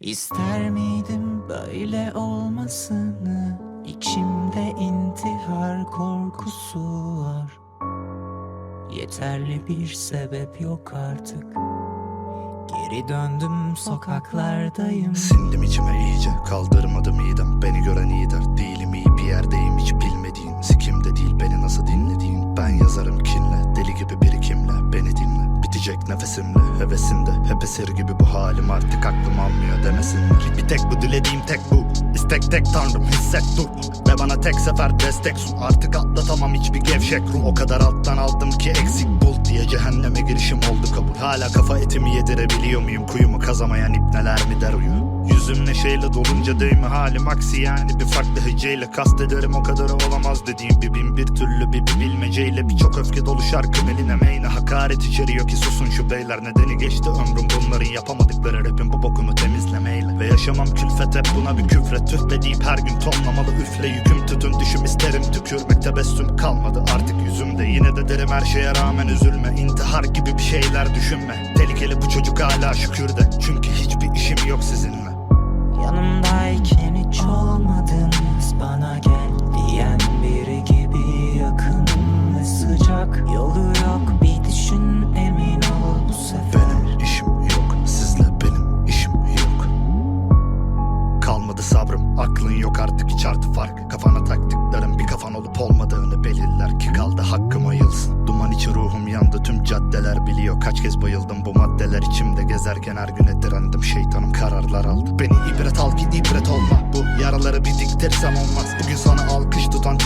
İster miydim böyle olmasını? İçimde intihar korkusu var. Yeterli bir sebep yok artık. Geri döndüm sokaklardayım. Sindim içime iyice kaldırmadım midem. Beni gören iyi der değilim iyi bir yerdeyim. Hiç bilmediğin sikimde değil. Beni nasıl dinlediğin? Ben yazarım kinle deli gibi birikimle Beni dinle. Bitecek nefesimle Hevesimde. Hep esir gibi bu halim Artık aklım almıyor demesinler. Bir tek bu dilediğim tek bu. İstek tek tanrım hisset dur. Ve bana tek sefer destek sun Artık atlatamam hiçbir gevşek ruh. O kadar alttan aldım ki eksik bul diye Cehenneme girişim oldu kabul. Hala kafa etimi yedirebiliyor muyum? Kuyumu kazamayan ipneler mi der uyu Yüzüm neşeyle dolunca değil halim aksi. Yani Bir farklı heceyle kastederim. O kadar olamaz dediğim Bir bin bir türlü bir, bir bilmeceyle Birçok öfke dolu şarkım eline meyne Hakaret içeriyor ki susun şu beyler? Nedeni geçti ömrüm. Bunların yapamadıkları rapin bu bokunu temizlemeyle. Ve yaşamam külfet hep buna bir küfret. Tüfle deyip her gün tonlamalı üfle Yüküm tütün düşüm isterim tükürmek tebessüm kalmadı. Artık yüzümde Yine de derim her şeye rağmen üzülme. İntihar gibi bir şeyler düşünme. Tehlikeli bu çocuk hala şükür de Çünkü hiçbir işim yok sizinle. Yanımdayken hiç olmadınız. Bana gel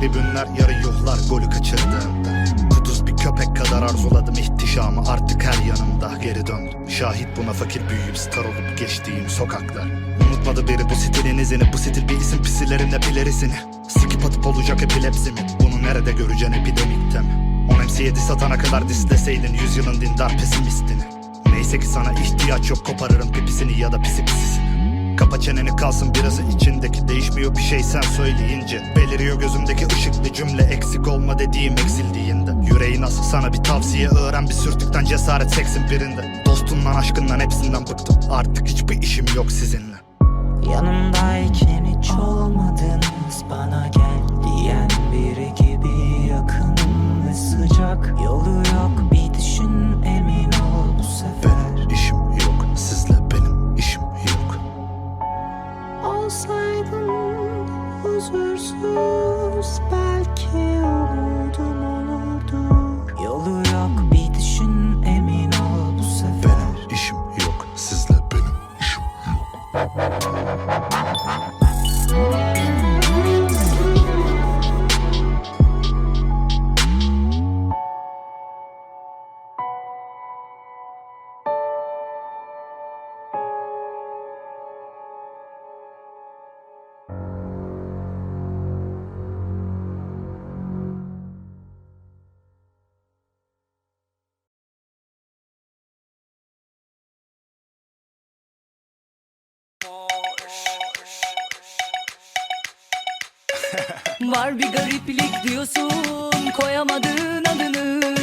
tribünler Yarın yuhlar golü kaçırdığında Kuduz bir köpek kadar arzuladım ihtişamı. Artık her yanımda geri döndüm. Şahit buna fakir büyüyüp star olup geçtiğim sokaklar. Unutmadı biri bu stilin izini. Bu stil bir isim pisilerin epilerisini. Sikip atıp olacak epilepsi mi? Bunu nerede göreceksin epidemikte mi? 10 MC7 satana kadar disleseydin Yüzyılın dindar pesimistini Neyse ki sana ihtiyaç yok koparırım pipisini ya da pisi pisisini Kapa çeneni kalsın birazı içindeki. Değişmiyor bir şey sen söyleyince. Beliriyor gözümdeki ışıklı cümle. Eksik olma dediğim eksildiğinde. Yüreğin asıl sana bir tavsiye. Öğren bir sürtükten cesaret seksin birinde. Dostundan aşkından hepsinden bıktım. Artık hiçbir işim yok sizinle. Yanımdayken hiç olmadınız. Bana gel diyen biri gibi yakınım ve sıcak Yolu yok. Bir düşün emin Olsaydın huzursuz belki umudum Var bir gariplik diyorsun koyamadığın adını.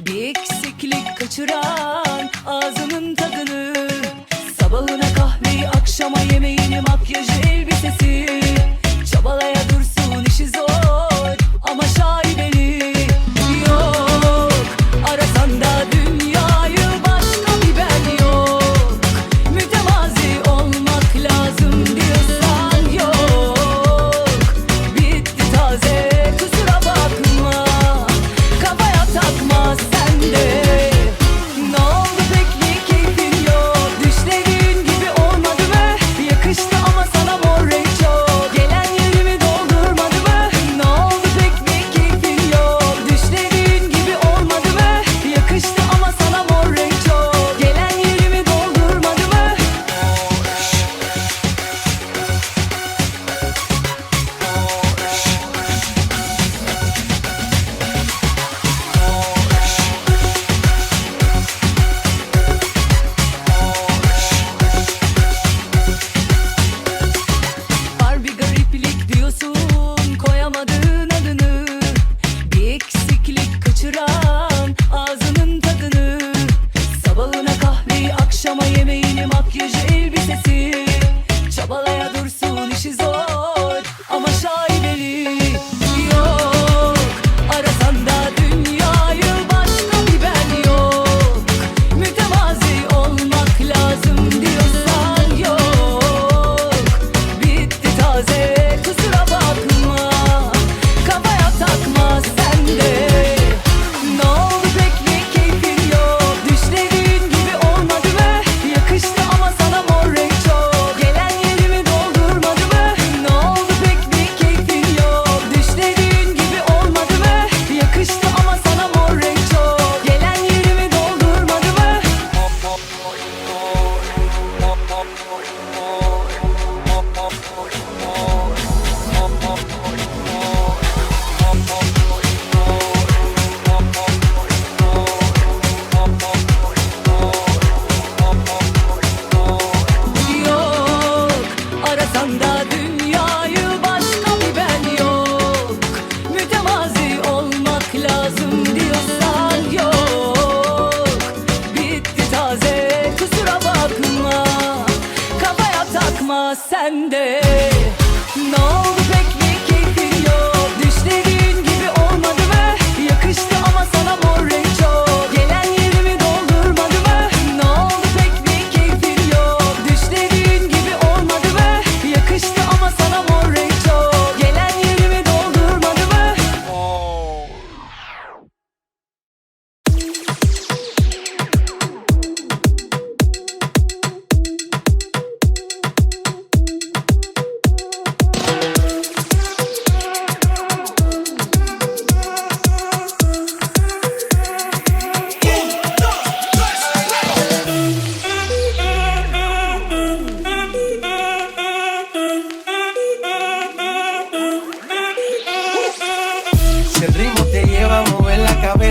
Bir eksiklik kaçıran ağzının tadını. Sabahına kahveyi akşama yemeğini makyajı elbisesi. Çabalaya dursun işi zor ama şaibeli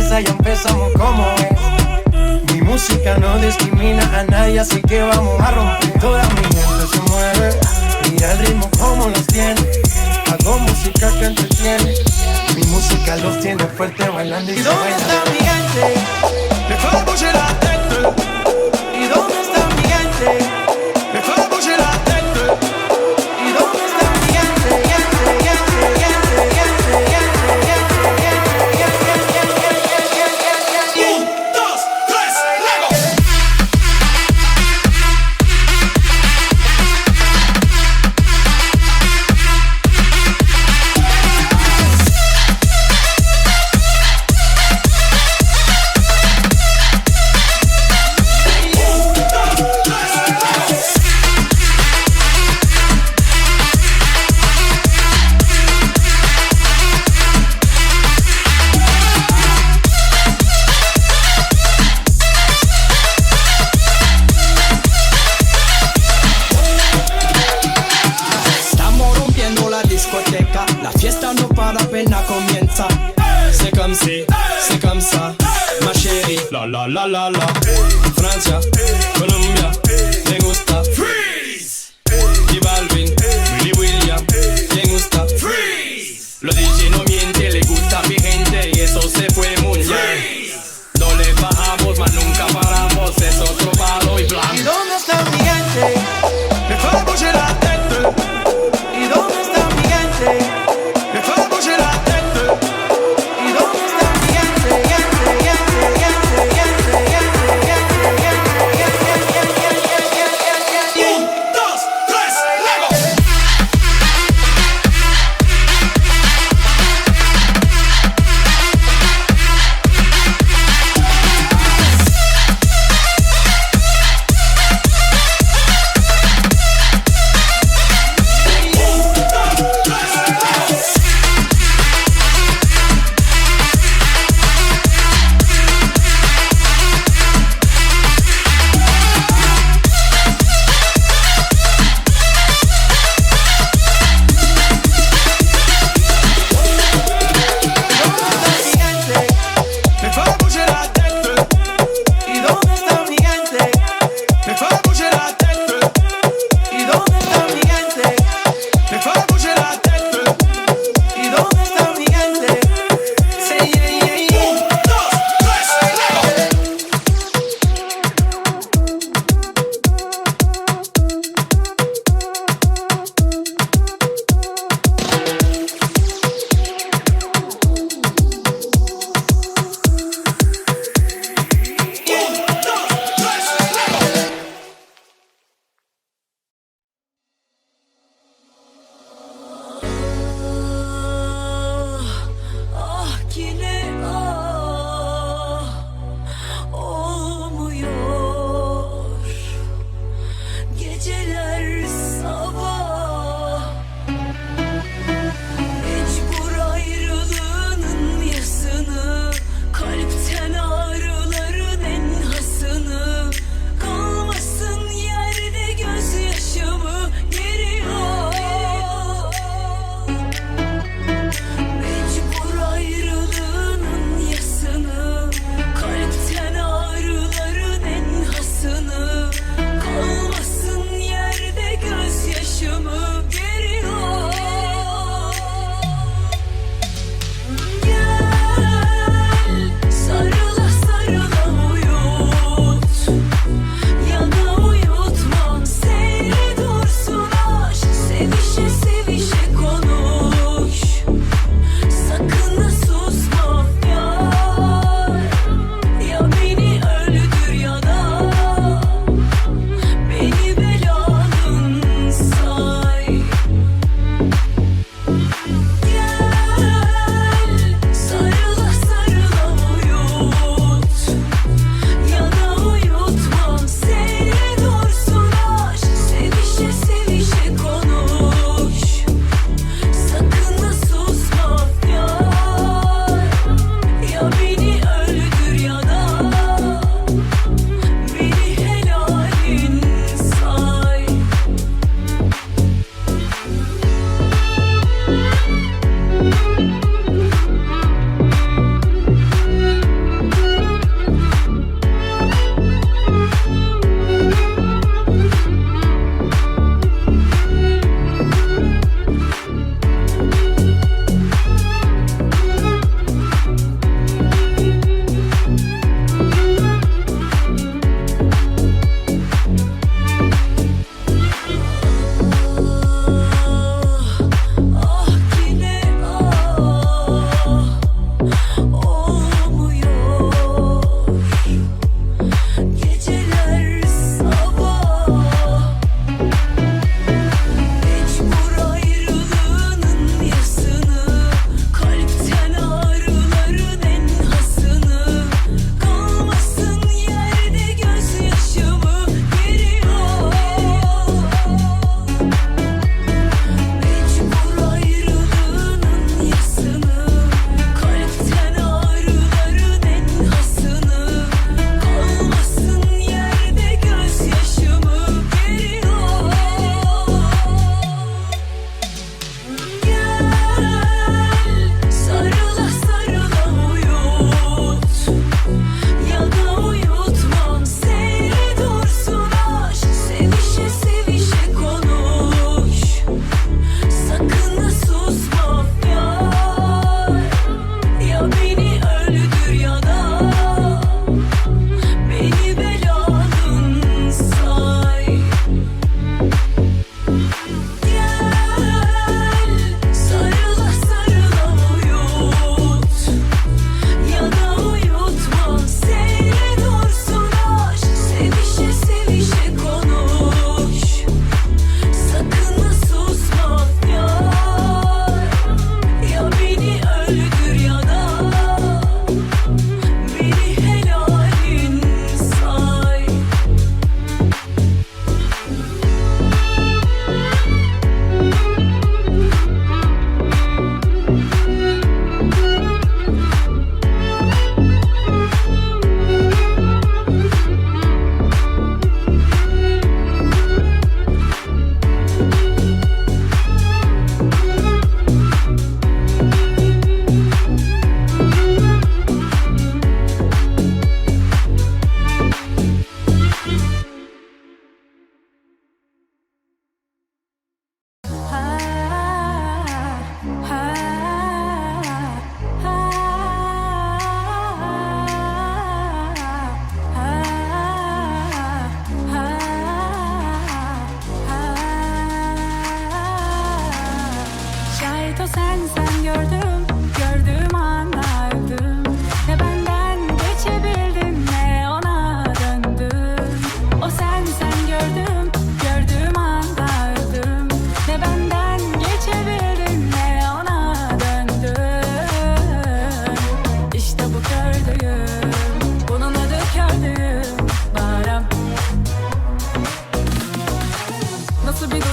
casa empezamos como es. Mi música no discrimina a nadie, así que vamos a romper. Toda mi gente se mueve, mira el ritmo como los tiene. Hago música que entretiene. Mi música los tiene fuerte bailando y, ¿Y dónde está mi la gente.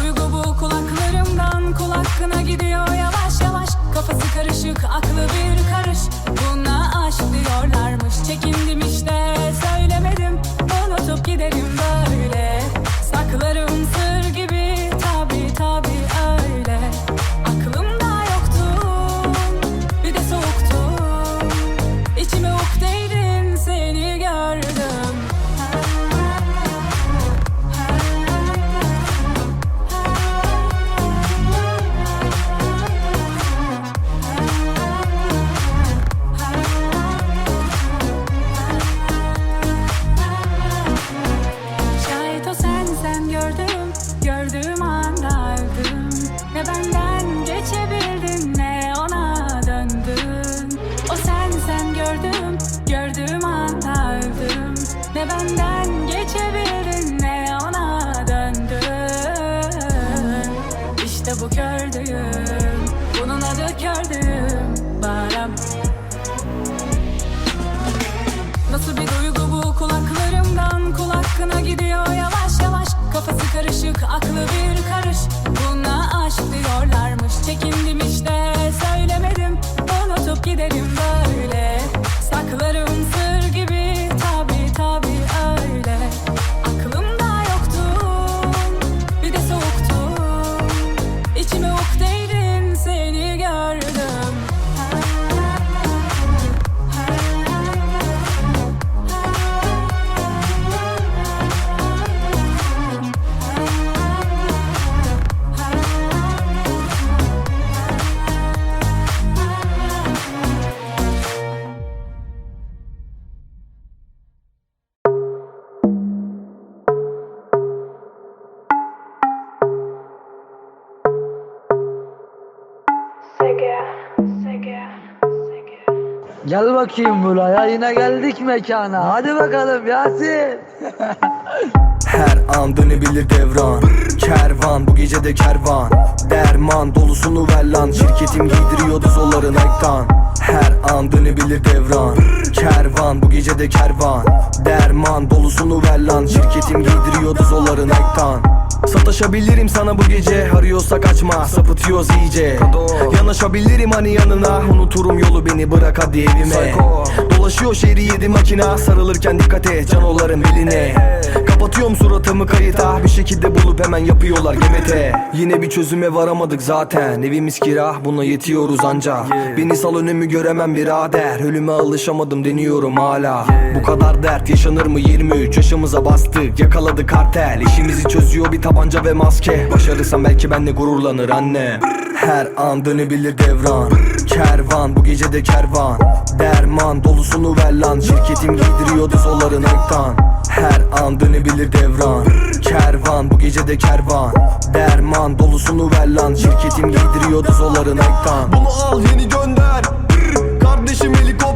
Duygu bu kulaklarımdan kulakına gidiyor yavaş yavaş. Kafası karışık aklı bir karış. Buna aşk diyorlarmış. Çekindim işte karışık aklı bir bakayım buraya. Yine geldik mekana. Hadi bakalım Yasin Her an dönebilir devran. Kervan bu gece de kervan. Derman dolusunu ver lan. Şirketim giydiriyordu zolların ektan Her an dönebilir devran. Kervan bu gece de kervan. Derman dolusunu ver lan. Şirketim giydiriyordu zolların ektan Sataşabilirim sana bu gece. Arıyorsak açma. Sapıtıyoruz iyice. Yanaşabilirim hani yanına. Unuturum yolu beni. Bırak hadi evime. Dolaşıyor şehri yedi makina. Sarılırken dikkat et. Canoların beline Kapatıyorum suratımı kayıta. Bir şekilde bulup hemen yapıyorlar gemete Yine bir çözüme varamadık zaten. Evimiz kira buna yetiyoruz anca. Beni sal önümü göremem birader. Ölüme alışamadım deniyorum hala. Bu kadar dert yaşanır mı? 23 yaşımıza bastık. Yakaladı kartel. İşimizi çözüyor bir tabanca ve maske. Başarırsam belki benle gururlanır anne Her an dönebilir devran. Kervan bu gece de kervan. Derman dolusunu ver lan. Şirketim giydiriyordu zolların ektan her an dönebilir devran. Kervan bu gece de kervan. Derman dolusunu ver lan. Şirketim giydiriyordu zolların ektan Bunu al yeni gönder. Kardeşim helikopter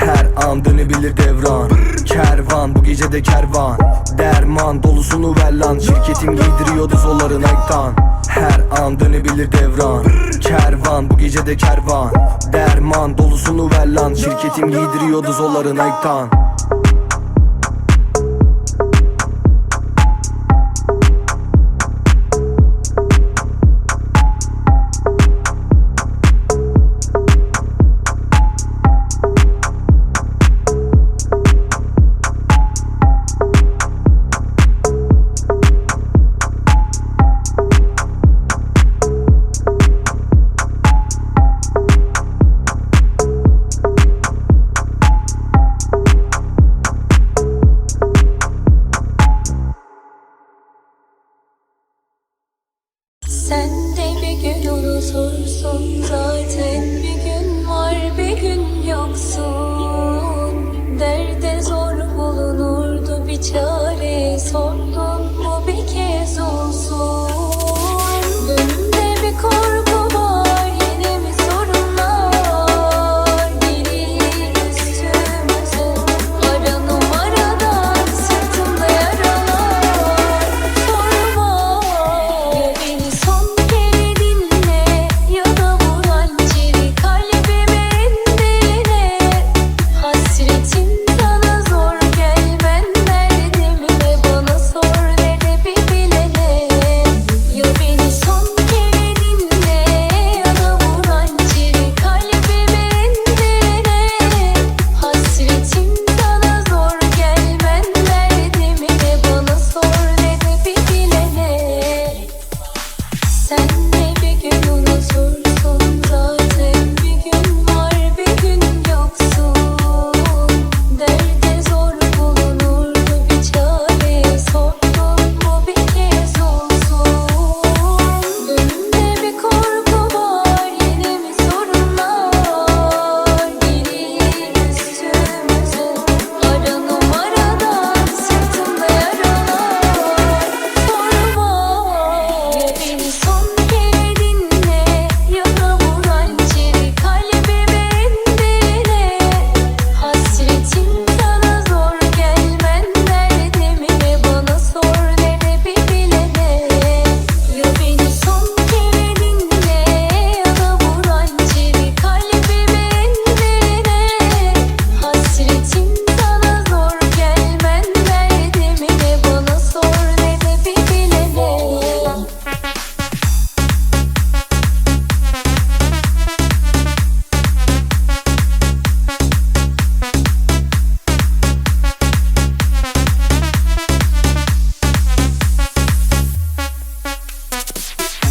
her an dönebilir devran. Kervan bu gece de kervan. Derman dolusunu ver lan. Şirketim giydiriyordu zolların ektan Her an dönebilir devran. Kervan bu gece de kervan. Derman dolusunu ver lan. Şirketim giydiriyordu zolların ektan